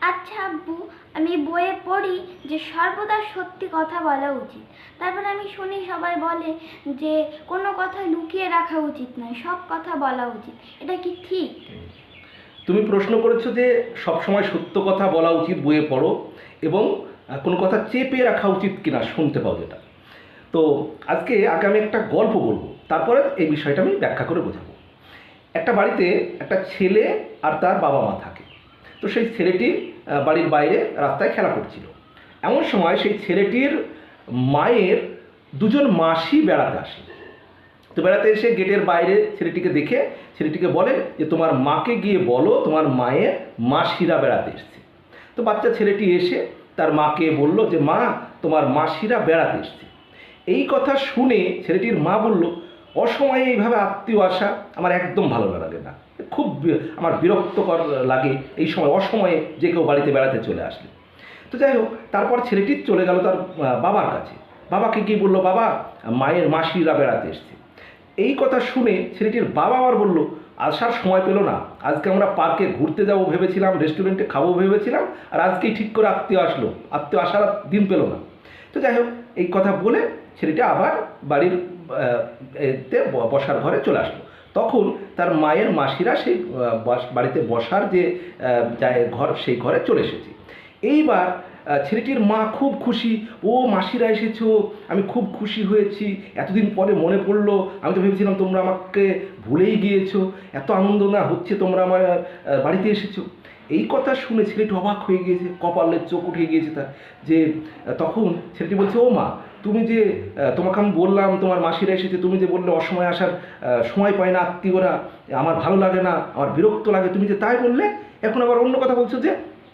আচ্ছা আব্বু, আমি বইয়ে পড়ি যে সর্বদা সত্যি কথা বলা উচিত। তারপরে আমি শুনি সবাই বলে যে কোনো কথা লুকিয়ে রাখা উচিত নয়, সব কথা বলা উচিত। এটা কি ঠিক? তুমি প্রশ্ন করেছ যে সবসময় সত্য কথা বলা উচিত বইয়ে পড়ো এবং কোনো কথা চেপে রাখা উচিত কিনা শুনতে পাও যেটা। তো আজকে আগে আমি একটা গল্প বলব, তারপরে এই বিষয়টা আমি ব্যাখ্যা করে বোঝাবো। একটা বাড়িতে একটা ছেলে আর তার বাবা মা থাকে। তো সেই ছেলেটি বাড়ির বাইরে রাস্তায় খেলা করছিল। এমন সময় সেই ছেলেটির মায়ের দুজন মাসি বেড়াতে আসে। তো বেড়াতে এসে গেটের বাইরে ছেলেটিকে দেখে, ছেলেটিকে বলে যে, তোমার মাকে গিয়ে বলো, তোমার মায়ের মাসিরা বেড়াতে এসছে। তো বাচ্চা ছেলেটি এসে তার মাকে বলল যে, মা, তোমার মাসিরা বেড়াতে এসছে। এই কথা শুনে ছেলেটির মা বলল অসময়ে এইভাবে আত্মীয় আসা আমার একদম ভালো লাগে না। খুব আমার বিরক্তকর লাগে এই সময়, অসময়ে যে কেউ বাড়িতে বেড়াতে চলে আসলে। তো যাই হোক, তারপর ছেলেটি চলে গেল তার বাবার কাছে। বাবাকে গিয়ে বলল, বাবা, মায়ের মাসিরা বেড়াতে এসছে। এই কথা শুনে ছেলেটির বাবা আবার বলল, আসার সময় পেল না। আজকে আমরা পার্কে ঘুরতে যাব ভেবেছিলাম, রেস্টুরেন্টে খাব ভেবেছিলাম, আর আজকেই ঠিক করে আত্মীয় আসলো। আত্মীয় আসার দিন পেল না। তো যাই হোক, এই কথা বলে ছেলেটা আবার বাড়ির এতে বসার ঘরে চলে আসলো। তখন তার মায়ের মাসিরা সেই বাড়িতে বসার যে ঘর, সেই ঘরে চলে এসেছে। এইবার ছেলেটির মা খুব খুশি, ও মাসিরা এসেছ, আমি খুব খুশি হয়েছি, এতদিন পরে মনে পড়ল, আমি তো ভেবেছিলাম তোমরা আমাকে ভুলেই গিয়েছো, এত আনন্দ না হচ্ছে তোমরা আমার বাড়িতে এসেছ। এই কথা শুনে ছেলেটি অবাক হয়ে গিয়েছে কপালের চোখ উঠে গিয়েছে তার, যে তখন ছেলেটি বলছে, ও মা তুমি যে তোমাকে আমি বললাম, তোমার মাসিরা এসেছে, তুমি যে বললে অসময় আসার সময় পায় না আত্মীয়রা, আমার ভালো লাগে না, আমার বিরক্ত লাগে, তুমি যে তাই বললে, এখন আবার অন্য কথা বলছো যে,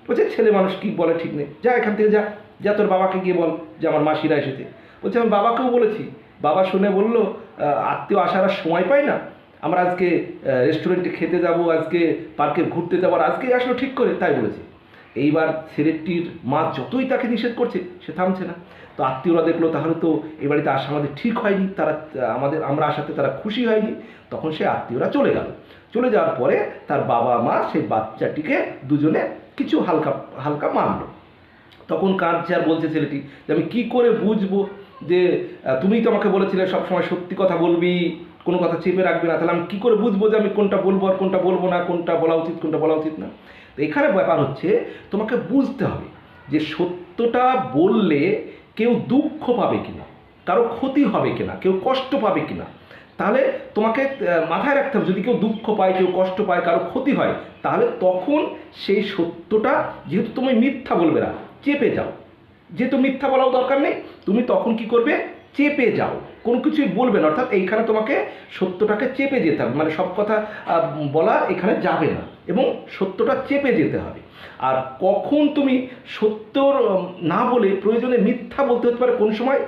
বলছে, ছেলে মানুষ কি বলে ঠিক নেই, যা এখান থেকে যা যা তোর বাবাকে গিয়ে বল যে আমার মাসিরা এসেছে। বলছে, আমি বাবাকেও বলেছি। বাবা শুনে বলল আত্মীয় আসার আর সময় পাই না, আমরা আজকে রেস্টুরেন্টে খেতে যাব, আজকে পার্কে ঘুরতে যাব, আর আজকেই আসলো ঠিক করে, তাই বলেছে। এইবার ছেলেটির মা যতই তাকে নিষেধ করছে, সে থামছে না। তো আত্মীয়রা দেখল, তাহলে তো এই বাড়িতে আসা আমাদের ঠিক হয়নি, তারা, আমাদের, আমরা আসাতে তারা খুশি হয়নি। তখন সে আত্মীয়রা চলে গেল। চলে যাওয়ার পরে তার বাবা মা সেই বাচ্চাটিকে দুজনে কিছু হালকা হালকা মারলো। তখন কাঁদছে আর বলছে ছেলেটি, যে আমি কি করে বুঝব? যে তুমিই তো আমাকে বলেছিলে সবসময় সত্যি কথা বলবি, কোনো কথা চেপে রাখবে না। তাহলে আমি কী করে বুঝব যে আমি কোনটা বলব আর কোনটা বলব না, কোনটা বলা উচিত, কোনটা বলা উচিত না? তো এখানে ব্যাপার হচ্ছে, তোমাকে বুঝতে হবে যে সত্যটা বললে কেউ দুঃখ পাবে কিনা, কারও ক্ষতি হবে কিনা, কেউ কষ্ট পাবে কিনা। তাহলে তোমাকে মাথায় রাখতে হবে, যদি কেউ দুঃখ পায়, কেউ কষ্ট পায়, কারও ক্ষতি হয়, তাহলে তখন সেই সত্যটা, যেহেতু তুমি মিথ্যা বলবে না, চেপে যাও। যেহেতু মিথ্যা বলাও দরকার নেই, তুমি তখন কি করবে? চেপে যাও। কোনো কিছুই বলবে না, অর্থাৎ এইখানে তোমাকে সত্যটাকে চেপে যেতে হবে। মানে সব কথা বলা এখানে যাবে না এবং সত্যটা চেপে যেতে হবে। আর কখন তুমি সত্যর না বলে প্রয়োজনে মিথ্যা বলতে হতে পারে কোন সময়?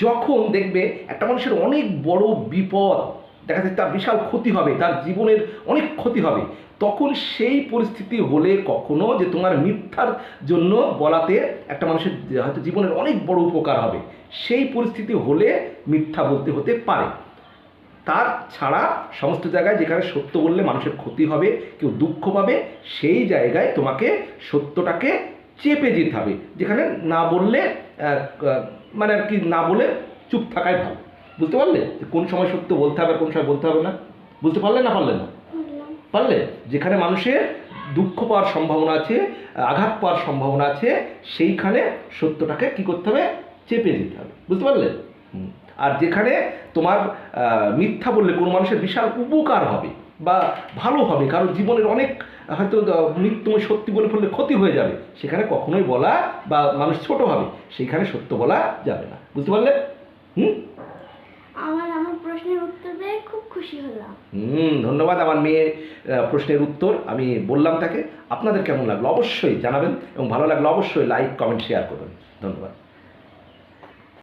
যখন দেখবে একটা মানুষের অনেক বড় বিপদ, দেখা যাচ্ছে তার বিশাল ক্ষতি হবে, তার জীবনের অনেক ক্ষতি হবে তখন সেই পরিস্থিতি হলে কখনো যে তোমার মিথ্যার জন্য বলাতে একটা মানুষের হয়তো জীবনের অনেক বড় উপকার হবে। সেই পরিস্থিতি হলে মিথ্যা বলতে হতে পারে। তার ছাড়া সমস্ত জায়গায় যেখানে সত্য বললে মানুষের ক্ষতি হবে, কেউ দুঃখ পাবে, সেই জায়গায় তোমাকে সত্যটাকে চেপে যেতে হবে। যেখানে না বললে মানে আর কি না বলে চুপ থাকাই ভালো। বুঝতে পারলে? কোন সময় সত্য বলতে হবে আর কোন সময় বলতে হবে না। বুঝতে পারলে না পারলে না? পারলে? যেখানে মানুষের দুঃখ পাওয়ার সম্ভাবনা আছে, আঘাত পাওয়ার সম্ভাবনা আছে, সেইখানে সত্যটাকে কি করতে হবে? চেপে দিতে হবে। বুঝতে পারলে। আর যেখানে তোমার মিথ্যা বললে কোনো মানুষের বিশাল উপকার হবে বা ভালো হবে, কারণ জীবনের অনেক, হয়তো তুমি সত্যি বলে ফেললে ক্ষতি হয়ে যাবে, সেখানে কখনোই বলা বা মানুষ ছোট হবে, সেইখানে সত্য বলা যাবে না। বুঝতে পারলে? হুম? প্রশ্নের উত্তর পেয়ে খুব খুশি হলাম। হুম, ধন্যবাদ আমার মেয়ে প্রশ্নের উত্তর। আমি বললাম তাকে, আপনাদের কেমন লাগল? অবশ্যই জানাবেন এবং ভালো লাগলে অবশ্যই লাইক কমেন্ট শেয়ার করবেন। ধন্যবাদ।